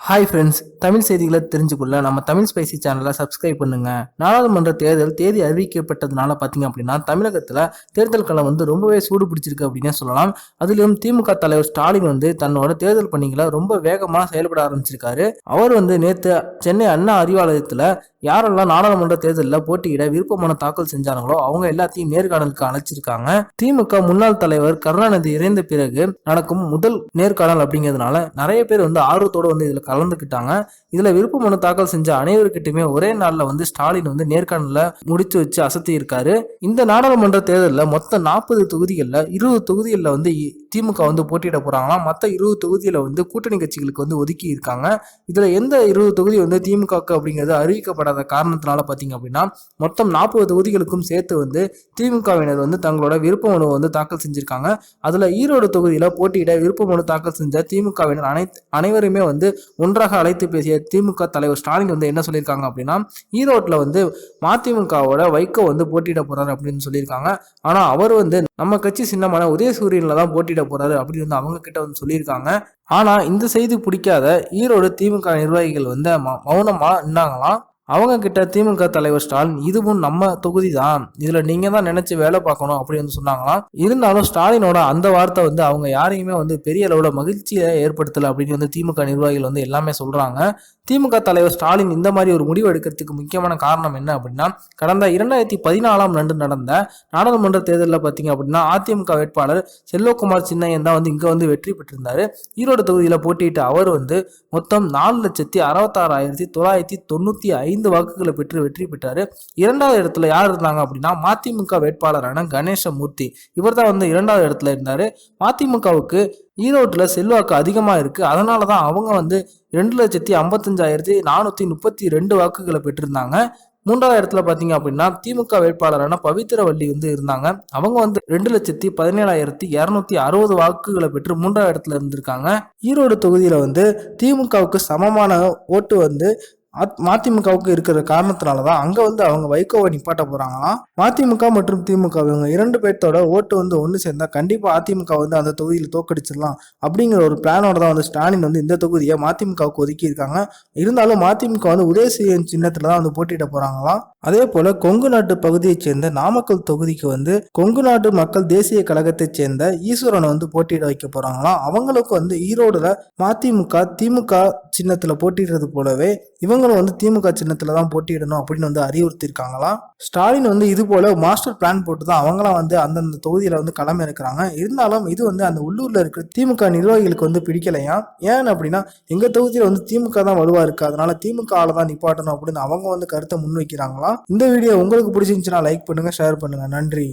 Hi friends Tamil செய்திகளை தெரிஞ்சுக்கொள்ள நம்ம Tamil spicy சேனலை சப்ஸ்கிரைப் பண்ணுங்க. நாடாளுமன்ற தேர்தல் தேதி அறிவிக்கப்பட்டதுனால பார்த்தீங்க அப்படின்னா தமிழகத்தில் தேர்தல் களம் வந்து ரொம்பவே சூடு பிடிச்சிருக்கு அப்படின்னே சொல்லலாம். அதிலும் திமுக தலைவர் ஸ்டாலின் வந்து தன்னோட தேர்தல் பணிகளை ரொம்ப வேகமாக செயல்பட ஆரம்பிச்சிருக்காரு. அவர் வந்து நேற்று சென்னை அண்ணா அறிவாலயத்தில் யாரெல்லாம் நாடாளுமன்ற தேர்தலில் போட்டியிட விருப்பமான தாக்கல் செஞ்சாங்களோ அவங்க எல்லாத்தையும் நேர்காணலுக்கு அழைச்சிருக்காங்க. திமுக முன்னாள் தலைவர் கருணாநிதி இறந்த பிறகு நடக்கும் முதல் நேர்காணல் அப்படிங்கிறதுனால நிறைய பேர் வந்து ஆர்வத்தோட வந்து இதில் கலந்துக்கிட்டாங்க. இதில் விருப்ப மனு தாக்கல் செஞ்ச அனைவருக்கிட்டுமே ஒரே நாளில் வந்து ஸ்டாலின் வந்து நேர்காணலில் முடிச்சு வச்சு அசத்தி இருக்காரு. இந்த நாடாளுமன்ற தேர்தலில் மொத்தம் நாற்பது தொகுதிகளில் இருபது தொகுதிகளில் வந்து திமுக வந்து போட்டியிட போகிறாங்களாம் மற்ற இருபது தொகுதியில் வந்து கூட்டணி கட்சிகளுக்கு வந்து ஒதுக்கி இருக்காங்க. இதில் எந்த இருபது தொகுதி வந்து திமுக அப்படிங்கிறது அறிவிக்கப்படாத காரணத்தினால பார்த்தீங்க அப்படின்னா மொத்தம் நாற்பது தொகுதிகளுக்கும் சேர்த்து வந்து திமுகவினர் வந்து தங்களோட விருப்ப மனு வந்து தாக்கல் செஞ்சிருக்காங்க. அதில் ஈரோடு தொகுதியில் போட்டியிட விருப்ப மனு தாக்கல் செஞ்ச திமுகவினர் அனைத்து அனைவருமே வந்து ஒன்றாக அழைத்து பேசிய திமுக தலைவர் ஸ்டாலின் வந்து என்ன சொல்லியிருக்காங்க அப்படின்னா ஈரோட்டில் வந்து மதிமுகவோட வைகோ வந்து போட்டியிட போறாரு அப்படின்னு சொல்லியிருக்காங்க. ஆனால் அவர் வந்து நம்ம கட்சி சின்னமான உதயசூரியனில் தான் போட்டியிட போறாரு அப்படின்னு வந்து அவங்க கிட்ட வந்து சொல்லியிருக்காங்க. ஆனால் இந்த செய்தி பிடிக்காத ஈரோடு திமுக நிர்வாகிகள் வந்து ம- மௌனமாக நின்னாங்களாம் அவங்க கிட்ட திமுக தலைவர் ஸ்டாலின் இதுவும் நம்ம தொகுதி தான் இதுல நீங்க தான் நினைச்சு வேலை பார்க்கணும் அப்படின்னு வந்து சொன்னாங்களாம் இருந்தாலும் ஸ்டாலினோட அந்த வார்த்தை வந்து அவங்க யாரையுமே வந்து பெரிய அளவுல மகிழ்ச்சியை ஏற்படுத்தல அப்படின்னு வந்து திமுக நிர்வாகிகள் வந்து எல்லாமே சொல்றாங்க. திமுக தலைவர் ஸ்டாலின் இந்த மாதிரி ஒரு முடிவு எடுக்கிறதுக்கு முக்கியமான காரணம் என்ன அப்படின்னா கடந்த இரண்டாயிரத்தி பதினாலாம் ஆண்டு நடந்த நாடாளுமன்ற தேர்தலில் பார்த்தீங்க அப்படின்னா அதிமுக வேட்பாளர் செல்வகுமார் சின்னையன் தான் வந்து இங்கே வந்து வெற்றி பெற்றிருந்தார். ஈரோடு தொகுதியில் போட்டியிட்ட அவர் வந்து மொத்தம் நாலு லட்சத்தி அறுபத்தாறாயிரத்தி தொள்ளாயிரத்தி தொண்ணூற்றி ஐந்து வாக்குகளை பெற்று வெற்றி பெற்றார். இரண்டாவது இடத்துல யார் இருந்தாங்க அப்படின்னா மதிமுக வேட்பாளரான கணேசமூர்த்தி. இவர் தான் வந்து இரண்டாவது இடத்துல இருந்தார். மதிமுகவுக்கு ஈரோட்டில் செல்வாக்கு அதிகமாக இருக்குது அதனால தான் அவங்க வந்து ரெண்டு லட்சத்தி ஐம்பத்தஞ்சாயிரத்தி நானூற்றி முப்பத்தி ரெண்டு வாக்குகளை பெற்றிருந்தாங்க. மூன்றாவது இடத்துல பார்த்தீங்க அப்படின்னா திமுக வேட்பாளரான பவித்திரவள்ளி வந்து இருந்தாங்க. அவங்க வந்து ரெண்டு லட்சத்தி பதினேழாயிரத்தி இரநூத்தி அறுபது வாக்குகளை பெற்று மூன்றாவது இடத்துல இருந்திருக்காங்க. ஈரோடு தொகுதியில் வந்து திமுகவுக்கு சமமான ஓட்டு வந்து மதிமுகவுக்கு இருக்கிற காரணத்தினால தான் அங்கே வந்து அவங்க வைகோவை நிப்பாட்ட போகிறாங்களாம் மதிமுக மற்றும் திமுக இவங்க இரண்டு பேர்த்தோட ஓட்டு வந்து ஒன்று சேர்ந்தால் கண்டிப்பாக அதிமுக வந்து அந்த தொகுதியில் தோக்கடிச்சிடலாம் அப்படிங்கிற ஒரு பிளானோட தான் வந்து ஸ்டாலின் வந்து இந்த தொகுதியை மதிமுகவுக்கு ஒதுக்கி இருக்காங்க. இருந்தாலும் மதிமுக வந்து உதயசூரியன் சின்னத்தில் தான் வந்து போட்டியிட போகிறாங்களாம் அதே போல கொங்கு நாட்டு பகுதியைச் சேர்ந்த நாமக்கல் தொகுதிக்கு வந்து கொங்கு நாட்டு மக்கள் தேசிய கழகத்தைச் சேர்ந்த ஈஸ்வரனை வந்து போட்டியிட வைக்க போகிறாங்களாம் அவங்களுக்கு வந்து ஈரோடுல மதிமுக திமுக சின்னத்தில் போட்டிடுறது போலவே இவங்க இவங்களும் வந்து திமுக சின்னத்தில் தான் போட்டியிடணும் அப்படின்னு வந்து அறிவுறுத்தியிருக்காங்களாம் ஸ்டாலின் வந்து இது போல மாஸ்டர் பிளான் போட்டு தான் அவங்களாம் வந்து அந்தந்த தொகுதியில் வந்து களம் இருக்கிறாங்க இருந்தாலும் இது வந்து அந்த உள்ளூரில் இருக்கிற திமுக நிர்வாகிகளுக்கு வந்து பிடிக்கலையா? ஏன் அப்படின்னா எங்கள் தொகுதியில் வந்து திமுக தான் வலுவாக இருக்கு அதனால திமுக ஆள தான் நிப்பாட்டணும் அப்படின்னு அவங்க வந்து கருத்தை முன்வைக்கிறாங்களாம் இந்த வீடியோ உங்களுக்கு பிடிச்சிருந்துச்சுன்னா லைக் பண்ணுங்கள் ஷேர் பண்ணுங்கள் நன்றி.